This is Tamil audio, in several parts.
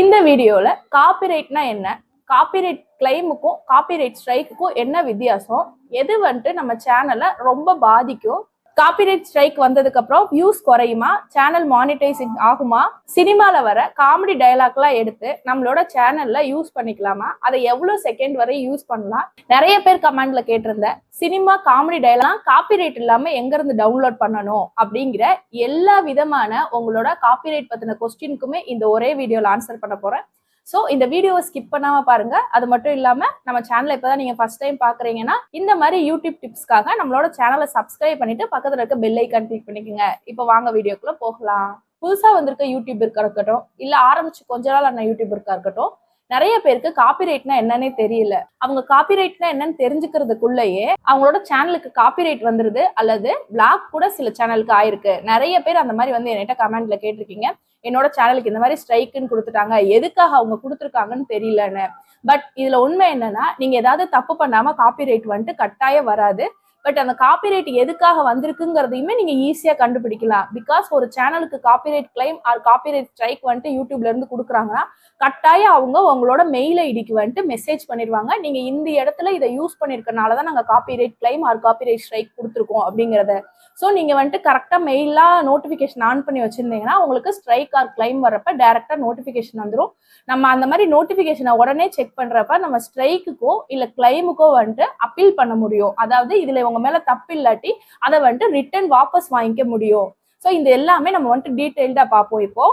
இந்த வீடியோவில் காப்பிரைட்னா என்ன? காப்பிரைட் கிளைமுக்கும் காப்பிரைட் ஸ்ட்ரைக்குக்கும் என்ன வித்தியாசம்? எது வந்துட்டு நம்ம சேனலை ரொம்ப பாதிக்கும்? காப்பிரைட் ஸ்ட்ரைக் வந்ததுக்கு அப்புறம் வியூஸ் குறையுமா? சேனல் மானிட்டைசிங் ஆகுமா? சினிமால வர காமெடி டயலாக்லாம் எடுத்து நம்மளோட சேனல்ல யூஸ் பண்ணிக்கலாமா? அதை எவ்வளவு செகண்ட் வரை யூஸ் பண்ணலாம்? நிறைய பேர் கமெண்ட்ல கேட்டிருந்த சினிமா காமெடி டைலாக் காப்பிரைட் இல்லாம எங்க இருந்து டவுன்லோட் பண்ணணும்? அப்படிங்கிற எல்லா விதமான உங்களோட காப்பிரைட் பத்தின கொஸ்டினுக்குமே இந்த ஒரே வீடியோல ஆன்சர் பண்ண போறேன். ஸோ இந்த வீடியோவை ஸ்கிப் பண்ணாமல் பாருங்க. அது மட்டும் இல்லாமல் நம்ம சேனலை இப்போ தான் நீங்கள் ஃபஸ்ட் டைம் பார்க்குறீங்கன்னா இந்த மாதிரி யூடியூப் டிப்ஸ்க்காக நம்மளோட சேனலை சப்ஸ்கிரைப் பண்ணிட்டு பக்கத்தில் இருக்க பெல் ஐக்கான் கிளிக் பண்ணிக்கோங்க. இப்போ வாங்க வீடியோக்குள்ளே போகலாம். புதுசாக வந்திருக்க யூடியூப் இருக்கட்டும் இல்லை ஆரம்பிச்சு கொஞ்ச நாள் ஆன யூடியூப் இருக்கா இருக்கட்டும் நிறைய பேருக்கு காப்பிரைட்னா என்னன்னே தெரியல. அவங்க காப்பிரைட்னா என்னன்னு தெரிஞ்சுக்கிறதுக்குள்ளேயே அவங்களோட சேனலுக்கு காப்பிரைட் வந்துருது அல்லது பிளாக் கூட சில சேனலுக்கு ஆயிருக்கு. நிறைய பேர் அந்த மாதிரி வந்து என்கிட்ட கமெண்ட்ல கேட்டிருக்கீங்க. என்னோட சேனலுக்கு இந்த மாதிரி ஸ்ட்ரைக்குன்னு கொடுத்துட்டாங்க. எதுக்காக அவங்க கொடுத்துருக்காங்கன்னு தெரியலன்னு. பட் இதுல உண்மை என்னன்னா நீங்க ஏதாவது தப்பு பண்ணாம காப்பிரைட் வந்துட்டு கட்டாயம் வராது. பட் அந்த காப்பிரைட் எதுக்காக வந்திருக்குங்கிறதையுமே நீங்க ஈஸியா கண்டுபிடிக்கலாம். பிகாஸ் ஒரு சேனலுக்கு copyright claim or copyright strike வந்துட்டு யூடியூப்ல இருந்து கொடுக்குறாங்கன்னா கட்டாயம் அவங்க உங்களோட மெயில் ஐடிக்கு வந்துட்டு மெசேஜ் பண்ணிடுவாங்க. நீங்க இந்த இடத்துல இதை யூஸ் பண்ணிருக்கனால தான் நாங்க copyright claim or copyright strike கொடுத்துருக்கோம் அப்படிங்கிறத. ஸோ நீங்க வந்துட்டு கரெக்டா மெயிலாக நோட்டிஃபிகேஷன் ஆன் பண்ணி வச்சிருந்தீங்கன்னா உங்களுக்கு ஸ்ட்ரைக் ஆர் கிளைம் வரப்ப டேரக்டா நோட்டிஃபிகேஷன் வந்துடும் நம்ம அந்த மாதிரி நோட்டிஃபிகேஷனை உடனே செக் பண்றப்ப நம்ம ஸ்ட்ரைக்குக்கோ இல்ல கிளைமுக்கோ வந்துட்டு அப்பீல் பண்ண முடியும். அதாவது இதுல உங்க மேல தப்பு இல்லாட்டி அதை வந்துட்டு ரிட்டர்ன் வாபஸ் வாங்கிக்க முடியும். ஸோ இந்த எல்லாமே நம்ம வந்துட்டு டீட்டெயில்டா பார்ப்போம். இப்போ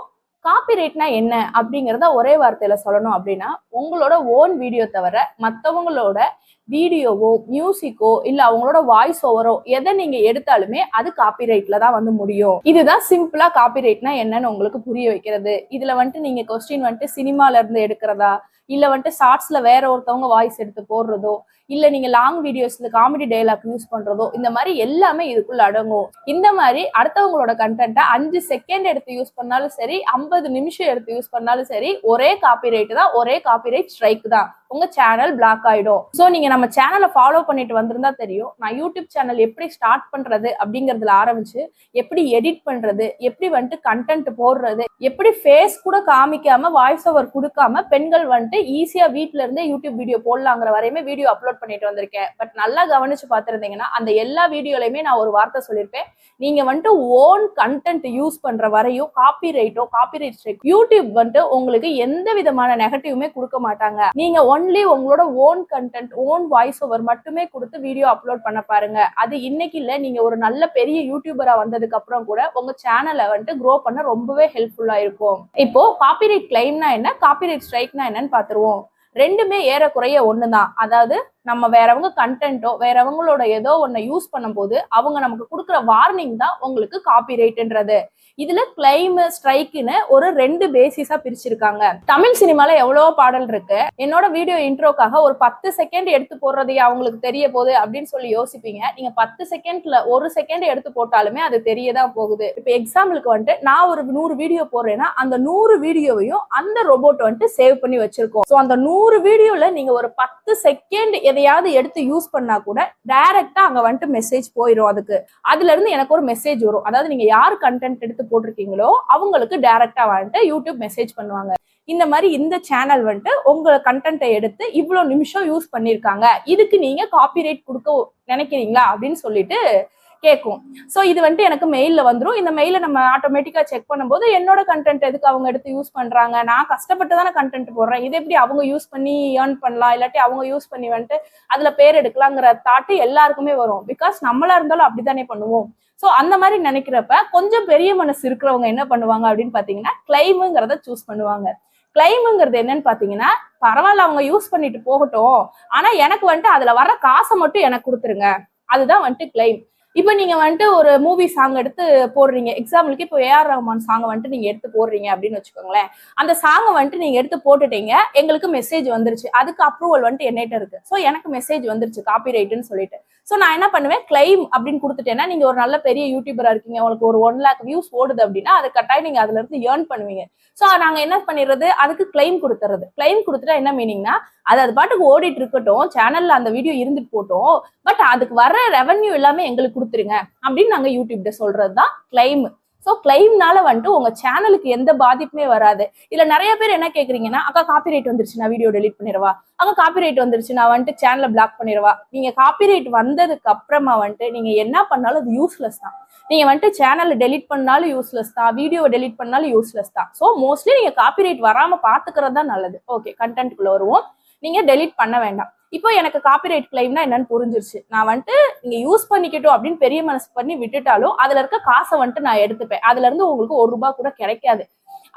காப்பிரைட்னா என்ன அப்படிங்கிறத ஒரே வார்த்தையில சொல்லணும் அப்படின்னா உங்களோட ஓன் வீடியோ தவிர மற்றவங்களோட வீடியோவோ மியூசிக்கோ இல்ல அவங்களோட வாய்ஸ் ஓவரோ எதை நீங்க எடுத்தாலுமே அது காப்பிரைட்ல தான் வந்து முடியும். இதுதான் சிம்பிளா காப்பிரைட்னா என்னன்னு உங்களுக்கு புரிய வைக்கிறது. இதுல வந்துட்டு நீங்க கொஸ்டின் வந்துட்டு சினிமால இருந்து எடுக்கிறதா? இல்ல வந்துட்டு ஷார்ட்ஸ்ல வேற ஒருத்தவங்க வாய்ஸ் எடுத்து போடுறதோ? இல்ல நீங்க லாங் வீடியோஸ்ல காமெடி டைலாக் யூஸ் பண்றதோ? இந்த மாதிரி எல்லாமே இதுக்குள்ள அடங்கும். இந்த மாதிரி அடுத்தவங்களோட கண்டென்ட்டை அஞ்சு செகண்ட் எடுத்து யூஸ் பண்ணாலும் சரி ஐம்பது நிமிஷம் எடுத்து யூஸ் பண்ணாலும் சரி ஒரே காப்பிரைட் தான் ஒரே காப்பிரைட் ஸ்ட்ரைக் தான். உங்க சேனல் பிளாக் ஆயிடும். ஸோ நீங்க நம்ம சேனலை ஃபாலோ பண்ணிட்டு வந்திருந்தா தெரியும். நான் யூடியூப் சேனல் எப்படி ஸ்டார்ட் பண்றது அப்படிங்கறதுல ஆரம்பிச்சு எப்படி எடிட் பண்றது எப்படி வந்துட்டு கண்டென்ட் போடுறது எப்படி ஃபேஸ் கூட காமிக்காம வாய்ஸ் ஓவர் கொடுக்காம பெண்கள் வந்துட்டு ஈஸியா வீட்டுல இருந்தே யூடியூப் வீடியோ போடலாங்கிற வரையுமே வீடியோ அப்லோட் பண்ணிட்டு வந்திருக்கேன். பட் நல்லா கவனிச்சு பார்த்துருந்தீங்கன்னா அந்த எல்லா வீடியோலையுமே நான் ஒரு வார்த்தை சொல்லியிருப்பேன். நீங்க வந்துட்டு ஓன் கண்டென்ட் யூஸ் பண்ற வரையும் காப்பி ரைட்டோ காப்பி ரைட் ஸ்ட்ரைக் யூடியூப் வந்துட்டு உங்களுக்கு எந்த விதமான நெகட்டிவுமே கொடுக்க மாட்டாங்க. நீங்க ஒன்லி உங்களோட own content own voice over மட்டுமே கொடுத்து வீடியோ அப்லோட் பண்ண பாருங்க. அது இன்னைக்கு இல்ல நீங்க ஒரு நல்ல பெரிய யூடியூபரா வந்ததுக்கு அப்புறம் கூட உங்க சேனலை வந்துட்டு க்ரோ பண்ண ரொம்பவே ஹெல்ப்ஃபுல்லா இருக்கும். இப்போ காப்பிரைட் கிளைம்னா என்ன காப்பிரைட் ஸ்ட்ரைக்னா என்னன்னு பாத்துருவோம். ரெண்டுமே ஏறக்குறைய ஒண்ணுதான். அதாவது நம்ம வேறவங்க கண்டென்ட்டோ வேறவங்களோட ஏதோ ஒன்றை யூஸ் பண்ணும்போது அவங்க நமக்கு கொடுக்குற வார்னிங் தான் உங்களுக்கு காப்பிரைட்ன்றது இதுல கிளைம் ஸ்ட்ரைக்குன்னு ஒரு ரெண்டு பேசிஸா பிரிச்சிருக்காங்க. தமிழ் சினிமால எவ்வளவோ பாடல் இருக்கு. என்னோட வீடியோ இன்ட்ரோக்காக ஒரு பத்து செகண்ட் எடுத்து போடுறதையே அவங்களுக்கு தெரிய போகுது அப்படின்னு சொல்லி யோசிப்பீங்க. நீங்க பத்து செகண்ட்ல ஒரு செகண்ட் எடுத்து போட்டாலுமே அது தெரியதான் போகுது. இப்ப எக்ஸாம்பிளுக்கு வந்துட்டு நான் ஒரு நூறு வீடியோ போடுறேன்னா அந்த நூறு வீடியோவையும் அந்த ரோபோட் வந்துட்டு சேவ் பண்ணி வச்சிருக்கோம். ஸோ அந்த நூறு வீடியோல நீங்க ஒரு பத்து செகண்ட் எதையாவது எடுத்து யூஸ் பண்ணா கூட டைரக்டா அங்க வந்துட்டு மெசேஜ் போயிடும் அதுக்கு. அதுல இருந்து எனக்கு ஒரு மெசேஜ் வரும். அதாவது நீங்க யார் கண்டென்ட் எடுத்து போட்டிருக்கீங்களோ அவங்களுக்கு டைரக்டா வந்துட்டு யூடியூப் மெசேஜ் பண்ணுவாங்க. இந்த மாதிரி இந்த சேனல் வந்துட்டு உங்களை கண்டென்ட்டை எடுத்து இவ்வளோ நிமிஷம் யூஸ் பண்ணியிருக்காங்க இதுக்கு நீங்க காப்பிரைட் கொடுக்க நினைக்கிறீங்களா? அப்படின்னு சொல்லிட்டு கேட்கும் ஸோ இது வந்துட்டு எனக்கு மெயிலில் வந்துடும் இந்த மெயிலை நம்ம ஆட்டோமேட்டிக்காக செக் பண்ணும்போது என்னோட கண்டென்ட் எதுக்கு அவங்க எடுத்து யூஸ் பண்ணுறாங்க நான் கஷ்டப்பட்டு தானே கண்டென்ட் போடுறேன். இதை எப்படி அவங்க யூஸ் பண்ணி ஏர்ன் பண்ணலாம்? இல்லாட்டி அவங்க யூஸ் பண்ணி வந்துட்டு அதில் பேர் எடுக்கலாங்கிற தாட்டு எல்லாருக்குமே வரும். பிகாஸ் நம்மளா இருந்தாலும் அப்படித்தானே பண்ணுவோம். ஸோ அந்த மாதிரி நினைக்கிறப்ப கொஞ்சம் பெரிய மனசு இருக்கிறவங்க என்ன பண்ணுவாங்க அப்படின்னு பார்த்தீங்கன்னா கிளைமுங்கிறத சூஸ் பண்ணுவாங்க. கிளைமுங்கிறது என்னன்னு பார்த்தீங்கன்னா பரவாயில்ல அவங்க யூஸ் பண்ணிட்டு போகட்டும். ஆனால் எனக்கு வந்துட்டு அதில் வர காசை மட்டும் எனக்கு கொடுத்துருங்க. அதுதான் வந்துட்டு கிளைம் இப்போ நீங்க வந்துட்டு ஒரு மூவி சாங் எடுத்து போடுறீங்க. எக்ஸாம்பிளுக்கு இப்போ ஏஆர் ரஹ்மான் சாங் வந்துட்டு நீங்க எடுத்து போடுறீங்க அப்படின்னு வச்சுக்கோங்களேன். அந்த சாங்கை வந்துட்டு நீங்க எடுத்து போட்டுட்டீங்க எங்களுக்கு மெசேஜ் வந்துருச்சு. அதுக்கு அப்ரூவல் வந்துட்டு என்னிட்ட இருக்கு. ஸோ எனக்கு மெசேஜ் வந்துருச்சு காப்பி ரைட்டுன்னு சொல்லிட்டு. ஸோ நான் என்ன பண்ணுவேன்? கிளைம் அப்படின்னு கொடுத்துட்டேன்னா நீங்க ஒரு நல்ல பெரிய யூடியூபரா இருக்கீங்க உங்களுக்கு ஒரு ஒன் லேக் வியூஸ் ஓடுது அப்படின்னா அது கட்டாயம் நீங்க அதுல இருந்து ஏர்ன் பண்ணுவீங்க. ஸோ நாங்க என்ன பண்ணிடுறது? அதுக்கு கிளைம் கொடுத்துறது கிளைம் கொடுத்துட்டா என்ன மீனிங்னா அது அது பாட்டுக்கு ஓடிட்டு இருக்கட்டும் சேனல்ல அந்த வீடியோ இருந்துட்டு போட்டோம் பட் அதுக்கு வர ரெவன்யூ எல்லாமே எங்களுக்கு கொடுத்துருங்க அப்படின்னு நாங்க யூடியூப்ல சொல்றது தான் கிளைம் ஸோ கிளைம்னால வந்துட்டு உங்க சேனலுக்கு எந்த பாதிப்புமே வராது. இதுல நிறைய பேர் என்ன கேக்குறீங்கன்னா அக்கா காப்பிரைட் வந்துருச்சு நான் வீடியோ டெலிட் பண்ணிடுவா? அக்கா காப்பிரைட் வந்துருச்சு நான் வந்துட்டு சேனலை பிளாக் பண்ணிடுவா? நீங்க காப்பிரைட் வந்ததுக்கு அப்புறமா வந்துட்டு நீங்க என்ன பண்ணாலும் அது யூஸ்லெஸ் தான். நீங்க வந்துட்டு சேனலை டெலிட் பண்ணாலும் யூஸ்லெஸ் தான். வீடியோவை டெலிட் பண்ணாலும் யூஸ்லெஸ் தான். ஸோ மோஸ்ட்லி நீங்க காப்பிரைட் வராம பாத்துக்கிறது தான் நல்லது ஓகே கண்டென்ட்குள்ள வருவோம். நீங்க டெலிட் பண்ண வேண்டாம். இப்போ எனக்கு காப்பிரைட் கிளைம்னா என்னன்னு புரிஞ்சிருச்சு. நான் வந்துட்டு நீங்க யூஸ் பண்ணிக்கட்டும் அப்படின்னு பெரிய மனசு பண்ணி விட்டுட்டாலும் அதுல இருக்க காசை வந்துட்டு நான் எடுத்துப்பேன். அதுல இருந்து உங்களுக்கு ஒரு ரூபாய் கூட கிடைக்காது.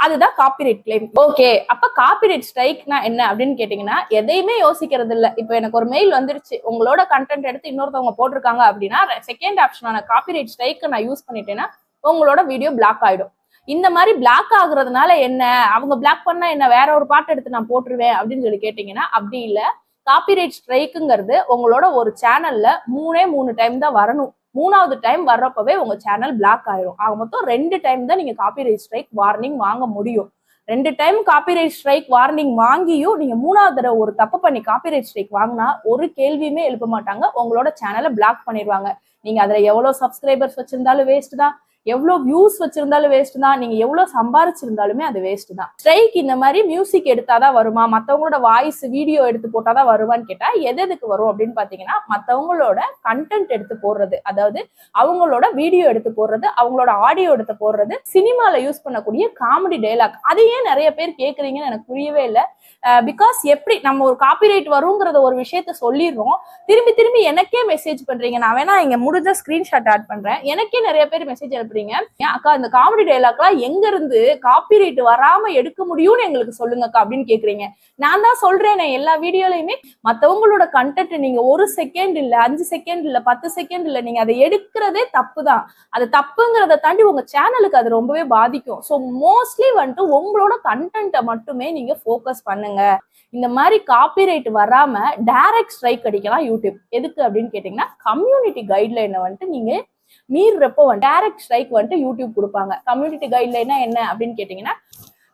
அதுதான் காப்பிரைட் கிளைம் ஓகே அப்ப காப்பிரைட் ஸ்ட்ரைக்னா என்ன அப்படின்னு கேட்டீங்கன்னா எதையுமே யோசிக்கிறது இல்ல இப்போ எனக்கு ஒரு மெயில் வந்துருச்சு. உங்களோட கண்டென்ட் எடுத்து இன்னொருத்தவங்க போட்டிருக்காங்க அப்படின்னா செகண்ட் ஆப்ஷனான காப்பிரைட் ஸ்ட்ரைக்கை நான் யூஸ் பண்ணிட்டேன்னா உங்களோட வீடியோ பிளாக் ஆயிடும். இந்த மாதிரி பிளாக் ஆகுறதுனால என்ன? அவங்க பிளாக் பண்ணா என்ன? வேற ஒரு பாட்டு எடுத்து நான் போட்டுருவேன் அப்படின்னு சொல்லி கேட்டீங்கன்னா அப்படி இல்லை. காப்பிரைட் ஸ்ட்ரைக்குங்கிறது உங்களோட ஒரு சேனல்ல மூணே மூணு டைம் தான் வரணும். மூணாவது டைம் வர்றப்பவே உங்க சேனல் பிளாக் ஆயிரும். ஆக மொத்தம் ரெண்டு டைம் தான் நீங்க காப்பிரைட் ஸ்ட்ரைக் வார்னிங் வாங்க முடியும். ரெண்டு டைம் காப்பிரைட் ஸ்ட்ரைக் வார்னிங் வாங்கியும் நீங்க மூணாவது தடவை ஒரு தப்பு பண்ணி காப்பிரைட் ஸ்ட்ரைக் வாங்கினா ஒரு கேள்வியுமே எழுப்ப மாட்டாங்க. உங்களோட சேனலை பிளாக் பண்ணிடுவாங்க நீங்க அதுல எவ்வளவு சப்ஸ்கிரைபர்ஸ் வச்சிருந்தாலும் வேஸ்ட் தான். எவ்வளவு வியூஸ் வச்சிருந்தாலும் வேஸ்ட் தான். நீங்க எவ்வளவு சம்பாரிச்சிருந்தாலுமே அது வேஸ்ட் தான். ஸ்ட்ரைக் இந்த மாதிரி மியூசிக் எடுத்தாதான் வருமா? மத்தவங்களோட வாய்ஸ் வீடியோ எடுத்து போட்டாதான் வருவான்னு கேட்டா எது எதுக்கு வரும் அப்படின்னு பாத்தீங்கன்னா மத்தவங்களோட கண்டென்ட் எடுத்து போடுறது. அதாவது அவங்களோட வீடியோ எடுத்து போடுறது அவங்களோட ஆடியோ எடுத்து போடுறது சினிமால யூஸ் பண்ணக்கூடிய காமெடி டைலாக் அதையே நிறைய பேர் கேக்குறீங்கன்னு எனக்கு புரியவே இல்லை. பிகாஸ் எப்படி நம்ம ஒரு காப்பிரைட் வருங்கிறத ஒரு விஷயத்த சொல்லிடுறோம். திரும்பி திரும்பி எனக்கே மெசேஜ் பண்றீங்க. நான் வேணா இங்க முடிஞ்ச ஸ்கிரீன்ஷாட் ஆட் பண்றேன். எனக்கே நிறைய பேர் மெசேஜ் அனுப்புறீங்க "ஏன் அக்கா இந்த காமெடி டைலாக்லாம் எங்க இருந்து காப்பிரைட் வராம எடுக்க முடியும்னு எங்களுக்கு சொல்லுங்கக்கா அப்படின்னு கேக்குறீங்க. நான் தான் சொல்றேனே எல்லா வீடியோலயுமே. மத்தவங்களோட கண்டென்ட் நீங்க ஒரு செகண்ட் இல்ல அஞ்சு செகண்ட் இல்ல பத்து செகண்ட் இல்ல நீங்க அதை எடுக்கிறதே தப்பு தான் அது தப்புங்கிறத தாண்டி உங்க சேனலுக்கு அது ரொம்பவே பாதிக்கும். ஸோ மோஸ்ட்லி வந்துட்டு உங்களோட கண்டென்ட்டை மட்டுமே நீங்க ஃபோக்கஸ் பண்ணுங்க. இந்த மாதிரி காப்பிரைட் வராம டைரக்ட் ஸ்ட்ரைக் அடிக்கலாம் யூடியூப் எதுக்கு அப்படின்னு கேட்டீங்கன்னா கம்யூனிட்டி கைட்லைனை வந்துட்டு நீங்க மீறப்போ டைரக்ட் ஸ்ட்ரைக் வந்துட்டு யூடியூப் கொடுப்பாங்க. கம்யூனிட்டி கைட்லைனா என்ன அப்படின்னு கேட்டீங்கன்னா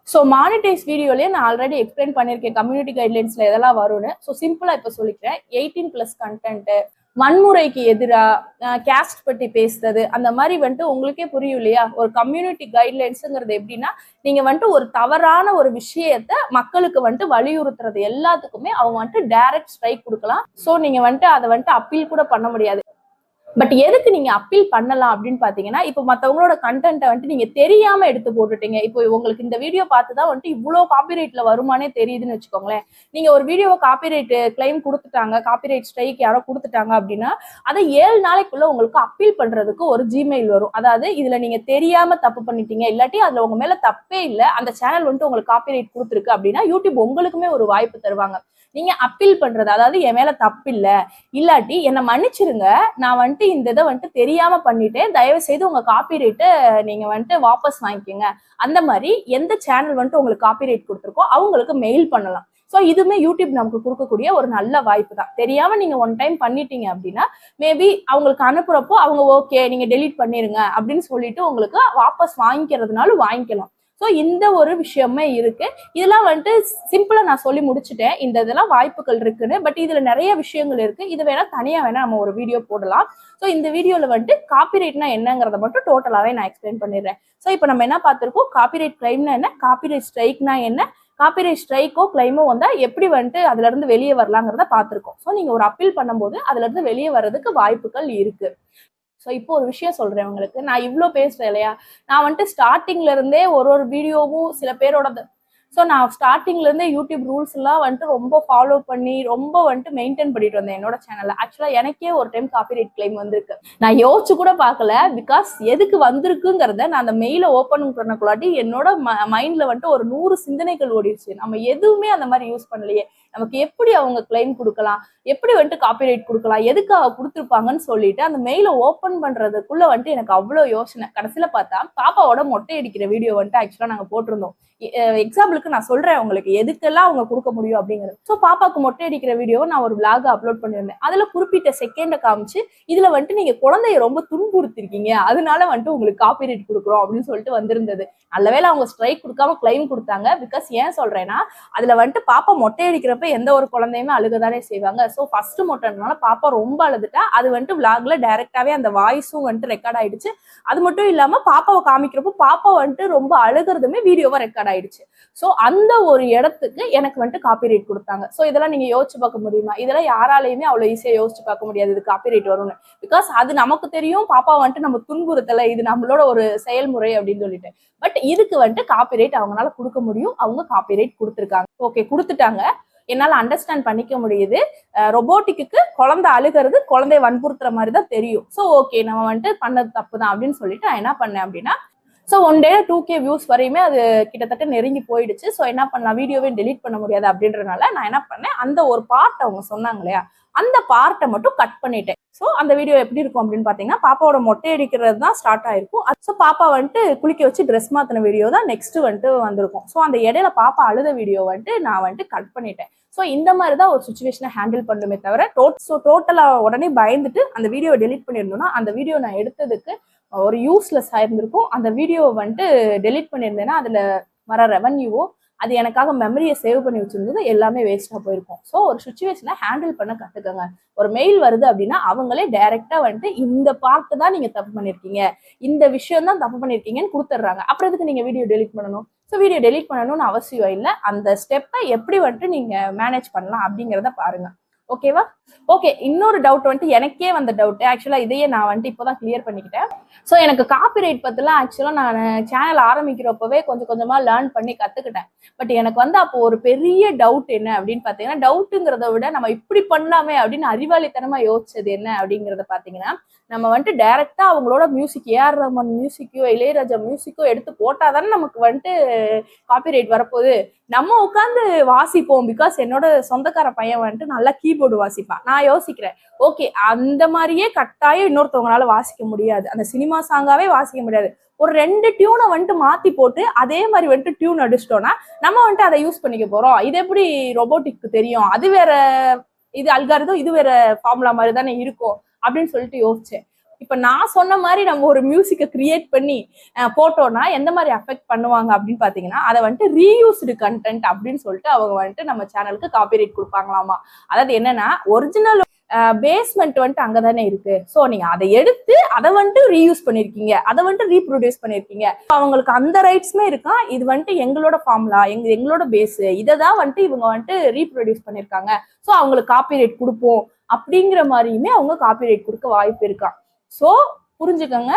ஸோ மானிட்டைஸ் வீடியோலயே நான் ஆல்ரெடி எக்ஸ்பிளைன் பண்ணியிருக்கேன் கம்யூனிட்டி கைட்லைன்ஸ்ல எதெல்லாம் வரும்னு. ஸோ சிம்பிளா இப்போ சொல்லிக்கிறேன். எயிட்டீன் பிளஸ் கண்டென்ட் வன்முறைக்கு எதிராக கேஸ்ட் பற்றி பேசுறது அந்த மாதிரி வந்துட்டு உங்களுக்கே புரியும் இல்லையா? ஒரு கம்யூனிட்டி கைட்லைன்ஸுங்கிறது எப்படின்னா நீங்க வந்துட்டு ஒரு தவறான ஒரு விஷயத்த மக்களுக்கு வந்துட்டு வலியுறுத்துறது எல்லாத்துக்குமே அவங்க வந்துட்டு டைரக்ட் ஸ்ட்ரைக் கொடுக்கலாம். ஸோ நீங்க வந்துட்டு அதை வந்துட்டு அப்பீல் கூட பண்ண முடியாது. பட் எதுக்கு நீங்க அப்பீல் பண்ணலாம் அப்படின்னு பாத்தீங்கன்னா இப்போ மத்தவங்களோட கண்டென்ட்டை வந்துட்டு நீங்க தெரியாம எடுத்து போட்டுட்டீங்க. இப்போ உங்களுக்கு இந்த வீடியோ பார்த்து தான் வந்துட்டு இவ்வளோ காப்பிரைட்ல வருமானே தெரியுதுன்னு வச்சுக்கோங்களேன். நீங்க ஒரு வீடியோவை காப்பிரைட் கிளைம் கொடுத்துட்டாங்க காப்பிரைட் ஸ்ட்ரைக் யாரோ கொடுத்துட்டாங்க அப்படின்னா அதை ஏழு நாளைக்குள்ள உங்களுக்கு அப்பீல் பண்றதுக்கு ஒரு ஜிமெயில் வரும். அதாவது இதுல நீங்க தெரியாம தப்பு பண்ணிட்டீங்க. இல்லாட்டி அதுல உங்க மேல தப்பே இல்லை. அந்த சேனல் வந்துட்டு உங்களுக்கு காப்பிரைட் கொடுத்துருக்கு அப்படின்னா யூடியூப் உங்களுக்குமே ஒரு வாய்ப்பு தருவாங்க. நீங்க அப்பீல் பண்றது அதாவது என் மேல தப்பு இல்ல இல்லாட்டி என்னை மன்னிச்சிருங்க நான் வந்துட்டு இந்த இதை வந்துட்டு தெரியாம பண்ணிட்டேன். தயவு செய்து உங்க காப்பிரைட்டை நீங்க வந்துட்டு வாபஸ் வாங்கிக்கோங்க. அந்த மாதிரி எந்த சேனல் வந்துட்டு உங்களுக்கு காப்பி ரேட் கொடுத்துருக்கோ அவங்களுக்கு மெயில் பண்ணலாம். ஸோ இதுவுமே யூடியூப் நமக்கு கொடுக்கக்கூடிய ஒரு நல்ல வாய்ப்பு தான். தெரியாம நீங்க ஒன் டைம் பண்ணிட்டீங்க அப்படின்னா மேபி அவங்களுக்கு அனுப்புறப்போ அவங்க ஓகே நீங்க டெலீட் பண்ணிருங்க அப்படின்னு சொல்லிட்டு உங்களுக்கு வாபஸ் வாங்கிக்கிறதுனாலும் வாங்கிக்கலாம். ஸோ இந்த ஒரு விஷயமே இருக்கு. இதெல்லாம் வந்துட்டு சிம்பிளா நான் சொல்லி முடிச்சுட்டேன். இந்த இதெல்லாம் வாய்ப்புகள் இருக்குன்னு. பட் இதுல நிறைய விஷயங்கள் இருக்கு. இது வேணா தனியா வேணா நம்ம ஒரு வீடியோ போடலாம். ஸோ இந்த வீடியோல வந்துட்டு காப்பிரைட்னா என்னங்கிறத மட்டும் டோட்டலாவே நான் எக்ஸ்பிளைன் பண்ணிடுறேன். ஸோ இப்போ நம்ம என்ன பார்த்திருக்கோம்? காப்பிரைட் கிளைம்னா என்ன? காப்பிரைட் ஸ்ட்ரைக்னா என்ன? காப்பிரைட் ஸ்ட்ரைக்கோ கிளைமோ வந்தால் எப்படி வந்துட்டு அதுலேருந்து வெளியே வரலாங்கிறத பார்த்துருக்கோம். ஸோ நீங்கள் ஒரு அப்பீல் பண்ணும்போது அதுலேருந்து வெளியே வர்றதுக்கு வாய்ப்புகள் இருக்குது ஸோ இப்போ ஒரு விஷயம் சொல்கிறேன் உங்களுக்கு. நான் இவ்வளோ பேசுறேன் இல்லையா? நான் வந்துட்டு ஸ்டார்டிங்ல இருந்தே ஒரு ஒரு வீடியோவும் சில பேரோட ஸோ நான் ஸ்டார்டிங்லேருந்தே யூடியூப் ரூல்ஸ் எல்லாம் வந்துட்டு ரொம்ப ஃபாலோ பண்ணி ரொம்ப வந்துட்டு மெயின்டைன் பண்ணிட்டு வந்தேன் என்னோட சேனல்ல ஆக்சுவலா எனக்கே ஒரு டைம் காப்பி ரைட் கிளைம் வந்திருக்கு. நான் யோசிச்சு கூட பார்க்கல பிகாஸ் எதுக்கு வந்திருக்குங்கிறத நான் அந்த மெயில ஓப்பன் பண்ணக்குள்ளாட்டி என்னோட மைண்ட்ல வந்துட்டு ஒரு நூறு சிந்தனைகள் ஓடிடுச்சு. நம்ம எதுவுமே அந்த மாதிரி யூஸ் பண்ணலையே. நமக்கு எப்படி அவங்க கிளைம் கொடுக்கலாம்? எப்படி வந்துட்டு காப்பிரைட் கொடுக்கலாம்? எதுக்கு அவ கொடுத்துருப்பாங்கன்னு சொல்லிட்டு அந்த மெயில ஓப்பன் பண்றதுக்குள்ள வந்துட்டு எனக்கு அவ்வளோ யோசனை. கடைசியில பார்த்தா பாப்பாவோட மொட்டை அடிக்கிற வீடியோ வந்துட்டு ஆக்சுவலா நாங்க போட்டிருந்தோம். எக்ஸாம்பிளுக்கு நான் சொல்றேன் உங்களுக்கு. எதுக்கெல்லாம் அவங்க கொடுக்க முடியும் அப்படிங்கிறது. ஸோ பாப்பாக்கு மொட்டை அடிக்கிற வீடியோவை நான் ஒரு விளாக அப்லோட் பண்ணியிருந்தேன். அதுல குறிப்பிட்ட செகண்டை காமிச்சு இதுல வந்துட்டு நீங்க குழந்தைய ரொம்ப துன்புறுத்திருக்கீங்க. அதனால வந்துட்டு உங்களுக்கு காப்பிரைட் கொடுக்குறோம் அப்படின்னு சொல்லிட்டு வந்திருந்தது. நல்லவேளை அவங்க ஸ்ட்ரைக் கொடுக்காம கிளைம் கொடுத்தாங்க. பிகாஸ் ஏன் சொல்றேன்னா அதுல வந்துட்டு பாப்பா மொட்டை அடிக்கிறப்ப எந்த ஒரு குழந்தையுமே அழுகதானே செய்வாங்க. ஸோ ஃபர்ஸ்ட் மொட்டைனால பாப்பா ரொம்ப அழுதுட்டா அது வந்துட்டு விளாக்ல டைரக்டாவே அந்த வாய்ஸும் வந்துட்டு ரெக்கார்ட் ஆயிடுச்சு. அது மட்டும் இல்லாம பாப்பாவை காமிக்கிறப்போ பாப்பா வந்துட்டு ரொம்ப அழுகிறதுமே வீடியோவா ரெக்கார்ட் ஆயிடுச்சு. ஸோ அந்த ஒரு இடத்துக்கு எனக்கு வந்துட்டு காப்பிரைட் கொடுத்தாங்க. ஸோ இதெல்லாம் நீங்க யோசிச்சு பார்க்க முடியுமா? இதெல்லாம் யாராலையுமே அவ்வளோ ஈஸியாக யோசிச்சு பார்க்க முடியாது இது காப்பிரைட் வரும்னு. பிகாஸ் அது நமக்கு தெரியும் பாப்பா வந்துட்டு நம்ம துன்புறுத்தல இது நம்மளோட ஒரு செயல்முறை அப்படின்னு சொல்லிட்டு. பட் இதுக்கு வந்துட்டு காப்பிரைட் அவங்களால கொடுக்க முடியும் அவங்க காப்பிரைட் கொடுத்துருக்காங்க. ஓகே கொடுத்துட்டாங்க. என்னால் அண்டர்ஸ்டாண்ட் பண்ணிக்க முடியுது. ரொபோட்டிக்கு குழந்தை அழுகிறது குழந்தைய வன்புறுத்துற மாதிரி தான் தெரியும். ஸோ ஓகே நம்ம வந்துட்டு பண்ணது தப்பு தான் அப்படின்னு சொல்லிட்டு நான் என்ன பண்ணேன் அப்படின்னா so one day two K views வரையுமே அது கிட்டத்தட்ட நெருங்கி போயிடுச்சு. ஸோ என்ன பண்ணலாம்? வீடியோவே டெலீட் பண்ண முடியாது அப்படின்றனால நான் என்ன பண்ணேன்? அந்த ஒரு பார்ட் அவங்க சொன்னாங்க இல்லையா? அந்த பார்ட்டை மட்டும் கட் பண்ணிட்டேன். ஸோ அந்த வீடியோ எப்படி இருக்கும் அப்படின்னு பார்த்தீங்கன்னா பாப்பாவோட மொட்டை அடிக்கிறது தான் ஸ்டார்ட் ஆயிருக்கும். ஸோ பாப்பா வந்துட்டு குளிக்க வச்சு ட்ரெஸ் மாத்தின வீடியோ தான் நெக்ஸ்ட் வந்துட்டு வந்திருக்கும். ஸோ அந்த இடையில பாப்பா அழுத வீடியோ வந்துட்டு நான் வந்துட்டு கட் பண்ணிட்டேன். ஸோ இந்த மாதிரி தான் ஒரு சுச்சுவேஷனை ஹேண்டில் பண்ணுமே தவிர டோட் ஸோ டோட்டலாக உடனே பயந்துட்டு அந்த வீடியோவை டெலீட் பண்ணியிருந்தோம்னா அந்த வீடியோ நான் எடுத்ததுக்கு ஒரு யூஸ்லெஸ் ஆயிருந்திருக்கும். அந்த வீடியோவை வந்துட்டு டெலிட் பண்ணியிருந்தேன்னா அதில் வர ரெவன்யூவோ அது எனக்காக மெமரியை சேவ் பண்ணி வச்சிருந்தது எல்லாமே வேஸ்ட்டாக போயிருக்கும். ஸோ ஒரு சுச்சுவேஷனை ஹேண்டில் பண்ண கற்றுக்கங்க ஒரு மெயில் வருது அப்படின்னா அவங்களே டைரெக்டாக வந்துட்டு இந்த பார்ட்டு தான் நீங்கள் தப்பு பண்ணியிருக்கீங்க இந்த விஷயம் தான் தப்பு பண்ணியிருக்கீங்கன்னு கொடுத்துட்றாங்க. அப்புறம் இதுக்கு நீங்கள் வீடியோ டெலிட் பண்ணணும்? ஸோ வீடியோ டெலிட் பண்ணணும்னு அவசியம் இல்லை. அந்த ஸ்டெப்பை எப்படி வந்துட்டு நீங்கள் மேனேஜ் பண்ணலாம் அப்படிங்கிறத பாருங்கள் ஓகேவா? ஓகே இன்னொரு டவுட் வந்துட்டு எனக்கே வந்த டவுட் ஆக்சுவலாக இதையே நான் வந்துட்டு இப்போதான் கிளியர் பண்ணிக்கிட்டேன். ஸோ எனக்கு காப்பிரைட் பற்றிலாம் ஆக்சுவலாக நான் சேனல் ஆரம்பிக்கிறப்பவே கொஞ்சம் கொஞ்சமாக லேர்ன் பண்ணி கற்றுக்கிட்டேன் பட் எனக்கு வந்து அப்போ ஒரு பெரிய டவுட் என்ன அப்படின்னு பார்த்தீங்கன்னா டவுட்டுங்கிறத விட நம்ம இப்படி பண்ணலாமே அப்படின்னு அறிவாளித்தனமாக யோசிச்சது என்ன அப்படிங்கிறத பார்த்தீங்கன்னா நம்ம வந்துட்டு டைரக்டா அவங்களோட மியூசிக் ஏஆர் ரஹ்மான் மியூசிக்கோ இளையராஜா மியூசிக்கோ எடுத்து போட்டால் தானே நமக்கு வந்துட்டு காப்பிரைட் வரப்போகுது. நம்ம உட்காந்து வாசிப்போம் பிகாஸ் என்னோட சொந்தக்கார பையன் வந்துட்டு நல்லா கீபோர்டு வாசிப்பான் நான் யோசிக்கிறேன் ஓகே அந்த மாதிரியே கட்டாயம் இன்னொருத்தவங்களால வாசிக்க முடியாது. அந்த சினிமா சாங்காவே வாசிக்க முடியாது. ஒரு ரெண்டு டியூனை வந்துட்டு மாத்தி போட்டு அதே மாதிரி வந்துட்டு டியூன் அடிச்சிட்டோம்னா நம்ம வந்துட்டு அதை யூஸ் பண்ணிக்க போறோம். இது எப்படி ரொபோட்டிக்கு தெரியும்? அது வேற இது அல்காரதும் இது வேற ஃபார்முலா மாதிரி தானே இருக்கும். அப்படின்னு சொல்லிட்டு யோசிச்சேன். இப்ப நான் சொன்ன மாதிரி நம்ம ஒரு மியூசிக்கை கிரியேட் பண்ணி போட்டோம்னா எந்த மாதிரி அஃபெக்ட் பண்ணுவாங்க அப்படின்னு பாத்தீங்கன்னா அதை வந்துட்டு ரீயூஸ்டு கண்டென்ட் அப்படின்னு சொல்லிட்டு அவங்க வந்துட்டு நம்ம சேனலுக்கு காப்பிரைட் கொடுப்பாங்களாமா. அதாவது என்னன்னா ஒரிஜினல் பேஸ்மெண்ட் வந்துட்டு அங்கதானே இருக்கு. ஸோ நீங்க அதை எடுத்து அதை வந்துட்டு ரீயூஸ் பண்ணிருக்கீங்க. அதை வந்துட்டு ரீப்ரொடியூஸ் பண்ணிருக்கீங்க. அவங்களுக்கு அந்த ரைட்ஸுமே இருக்கா? இது வந்துட்டு எங்களோட ஃபார்முலா எங்க எங்களோட பேஸ் இதை தான் வந்துட்டு இவங்க வந்துட்டு ரீப்ரொடியூஸ் பண்ணிருக்காங்க. ஸோ அவங்களுக்கு காப்பிரைட் கொடுப்போம். அப்படிங்கிற மாதிரியுமே அவங்க காப்பிரைட் கொடுக்க வாய்ப்பு இருக்கா? ஸோ புரிஞ்சுக்கோங்க.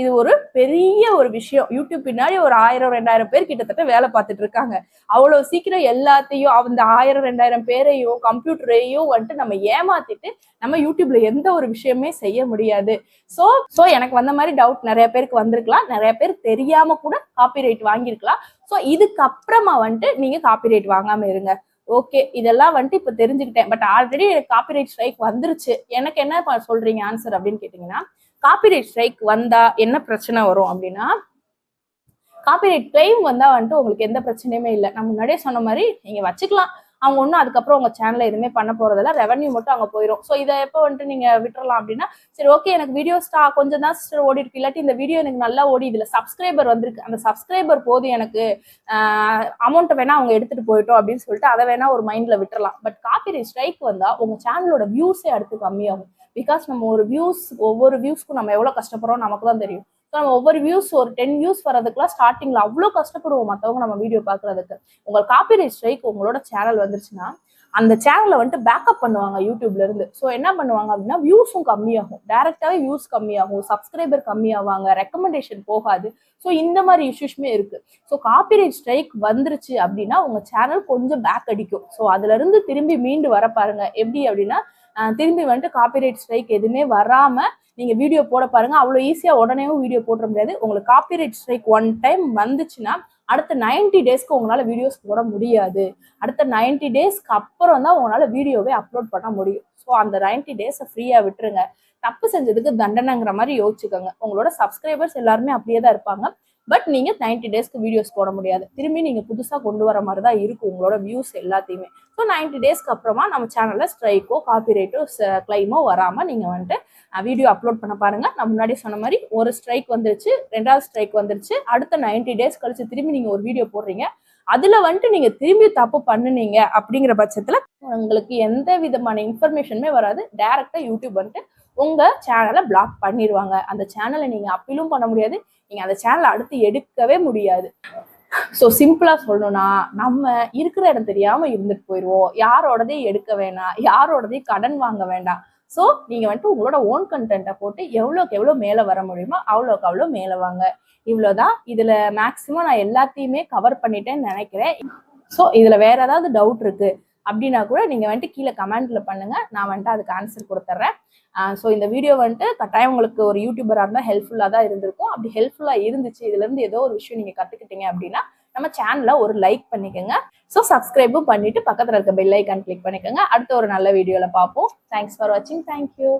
இது ஒரு பெரிய ஒரு விஷயம். யூடியூப் பின்னாடி ஒரு ஆயிரம் ரெண்டாயிரம் பேர் கிட்டத்தட்ட வேலை பார்த்துட்டு இருக்காங்க. அவ்வளோ சீக்கிரம் எல்லாத்தையும் அந்த ஆயிரம் ரெண்டாயிரம் பேரையும் கம்ப்யூட்டரையும் வந்துட்டு நம்ம ஏமாத்திட்டு நம்ம யூடியூப்ல எந்த ஒரு விஷயமே செய்ய முடியாது. ஸோ ஸோ எனக்கு வந்த மாதிரி டவுட் நிறைய பேருக்கு வந்திருக்கலாம். நிறைய பேர் தெரியாம கூட காப்பிரைட் வாங்கியிருக்கலாம். ஸோ இதுக்கப்புறமா வந்துட்டு நீங்க காப்பிரைட் வாங்காம இருங்க. ஓகே இதெல்லாம் வந்துட்டு இப்போ தெரிஞ்சுக்கிட்டேன். பட் ஆல்ரெடி எனக்கு காப்பிரைட் ஸ்ட்ரைக் வந்துருச்சு. எனக்கு என்ன சொல்றீங்க ஆன்சர் அப்படின்னு கேட்டிங்கன்னா காப்பிரைட் ஸ்ட்ரைக் வந்தா என்ன பிரச்சனை வரும் அப்படின்னா காப்பிரைட் கிளைம் வந்தா வந்துட்டு உங்களுக்கு எந்த பிரச்சனையுமே இல்லை. நான் முன்னாடியே சொன்ன மாதிரி நீங்க வச்சுக்கலாம். அவங்க ஒன்றும் அதுக்கப்புறம் உங்கள் சேனலில் எதுவுமே பண்ண போகிறதில்ல ரெவன்யூ மட்டும் அங்கே போயிடும் ஸோ இதை எப்போ வந்துட்டு நீங்கள் விட்டுறலாம் அப்படின்னா சரி ஓகே எனக்கு வீடியோ ஸ்டா கொஞ்சம் தான் சிஸ்டர் ஓடி இருக்கு. இல்லாட்டி இந்த வீடியோ எனக்கு நல்லா ஓடி இதில் சப்ஸ்கிரைபர் வந்திருக்கு. அந்த சப்ஸ்கிரைபர் போது எனக்கு அமௌண்ட்டை வேணால் அவங்க எடுத்துகிட்டு போயிட்டோம் அப்படின்னு சொல்லிட்டு அதை வேணால் ஒரு மைண்டில் விட்டுறலாம். பட் காப்பி ஸ்ட்ரைக் வந்தால் உங்கள் சேனலோட வியூஸே அடுத்து கம்மியாகும். பிகாஸ் நம்ம ஒரு வியூஸ் ஒவ்வொரு வியூஸ்க்கும் நம்ம எவ்வளோ கஷ்டப்படுறோம் நமக்கு தான் தெரியும். ஸோ நம்ம ஒவ்வொரு வியூஸ் ஒரு டென் வியூஸ் வரதுக்குலாம் ஸ்டார்டிங்ல அவ்வளோ கஷ்டப்படுவோம் மற்றவங்க நம்ம வீடியோ பார்க்கறதுக்கு. உங்கள் காப்பிரைட் ஸ்ட்ரைக் உங்களோட சேனல் வந்துருச்சுன்னா அந்த சேனலை வந்துட்டு பேக்கப் பண்ணுவாங்க யூடியூப்ல இருந்து. ஸோ என்ன பண்ணுவாங்க அப்படின்னா வியூஸும் கம்மியாகும். டேரெக்டாகவே வியூஸ் கம்மியாகும். சப்ஸ்கிரைபர் கம்மியாவாங்க. ரெக்கமெண்டேஷன் போகாது. ஸோ இந்த மாதிரி இஷ்யூஸ்மே இருக்கு. ஸோ காப்பிரைட் ஸ்ட்ரைக் வந்துருச்சு அப்படின்னா உங்க சேனல் கொஞ்சம் பேக் அடிக்கும். ஸோ அதுல இருந்து திரும்பி மீண்டு வர பாருங்க. எப்படி அப்படின்னா திரும்பி வந்துட்டு காப்பிரைட் ஸ்ட்ரைக் எதுவுமே வராமல் நீங்க வீடியோ போட பாருங்க. அவ்வளோ ஈஸியா உடனேவும் வீடியோ போட முடியாது. உங்களுக்கு காப்பிரைட் ஸ்ட்ரைக் ஒன் டைம் வந்துச்சுன்னா அடுத்த 90 டேஸ்க்கு உங்களால வீடியோஸ் போட முடியாது. அடுத்த 90 டேஸ்க்கு அப்புறம் தான் உங்களால வீடியோவே அப்லோட் பண்ண முடியும். ஸோ அந்த 90 டேஸை ஃப்ரீயா விட்டுருங்க. தப்பு செஞ்சதுக்கு தண்டனைங்கிற மாதிரி யோசிச்சுக்கோங்க. உங்களோட சப்ஸ்கிரைபர்ஸ் எல்லாருமே அப்படியே தான் இருப்பாங்க. பட் நீங்கள் நைன்டி டேஸ்க்கு வீடியோஸ் போட முடியாது. திரும்பி நீங்கள் புதுசாக கொண்டு வர மாதிரி தான் இருக்கும் உங்களோட வியூஸ் எல்லாத்தையுமே. ஸோ 90 டேஸ்க்கு அப்புறமா நம்ம சேனலில் ஸ்ட்ரைக்கோ காப்பிரைட்டோ கிளைமோ வராமல் நீங்கள் வந்துட்டு வீடியோ அப்லோட் பண்ண பாருங்கள் நான் முன்னாடி சொன்ன மாதிரி ஒரு ஸ்ட்ரைக் வந்துருச்சு ரெண்டாவது ஸ்ட்ரைக் வந்துருச்சு. அடுத்த 90 டேஸ் கழிச்சு திரும்பி நீங்கள் ஒரு வீடியோ போடுறீங்க. அதில் வந்துட்டு நீங்கள் திரும்பி தப்பு பண்ணுனீங்க அப்படிங்கிற பட்சத்தில் உங்களுக்கு எந்த விதமான இன்ஃபர்மேஷனுமே வராது. டேரெக்டாக யூடியூப் வந்துட்டு உங்கள் சேனலை பிளாக் பண்ணிடுவாங்க அந்த சேனலை நீங்கள் அப்பீலும் பண்ண முடியாது. நீங்கள் அந்த சேனலை அடுத்து எடுக்கவே முடியாது. ஸோ சிம்பிளாக சொல்லணும்னா நம்ம இருக்கிற இடம் தெரியாமல் இருந்துட்டு போயிடுவோம் யாரோடதையும் எடுக்க வேணாம். யாரோடதையும் கடன் வாங்க வேண்டாம். ஸோ நீங்கள் வந்துட்டு உங்களோட ஓன் கண்டென்ட்டை போட்டு எவ்வளோக்கு எவ்வளோ மேலே வர முடியுமோ அவ்வளோக்கு அவ்வளோ மேலே வாங்க. இவ்வளோதான். இதில் மேக்ஸிமம் நான் எல்லாத்தையுமே கவர் பண்ணிட்டேன்னு நினைக்கிறேன். ஸோ இதில் வேற ஏதாவது டவுட் இருக்குது அப்படின்னா கூட நீங்கள் வந்துட்டு கீழே கமெண்ட்டில் பண்ணுங்கள் நான் வந்துட்டு அதுக்கு ஆன்சர் கொடுத்துட்றேன் ஸோ இந்த வீடியோ வந்துட்டு கட்டாயம் உங்களுக்கு ஒரு யூடியூபராக இருந்தால் ஹெல்ப்ஃபுல்லாக தான் இருந்திருக்கும். அப்படி ஹெல்ப்ஃபுல்லாக இருந்துச்சு இதுலேருந்து ஏதோ ஒரு விஷயம் நீங்கள் கற்றுக்கிட்டீங்க அப்படின்னா நம்ம சேனலை ஒரு லைக் பண்ணிக்கோங்க. ஸோ சப்ஸ்கிரைபும் பண்ணிவிட்டு பக்கத்தில் இருக்க பெல் ஐக்கான் கிளிக் பண்ணிக்கோங்க. அடுத்த ஒரு நல்ல வீடியோவில் பார்ப்போம். தேங்க்ஸ் ஃபார் வாட்சிங் தேங்க்யூ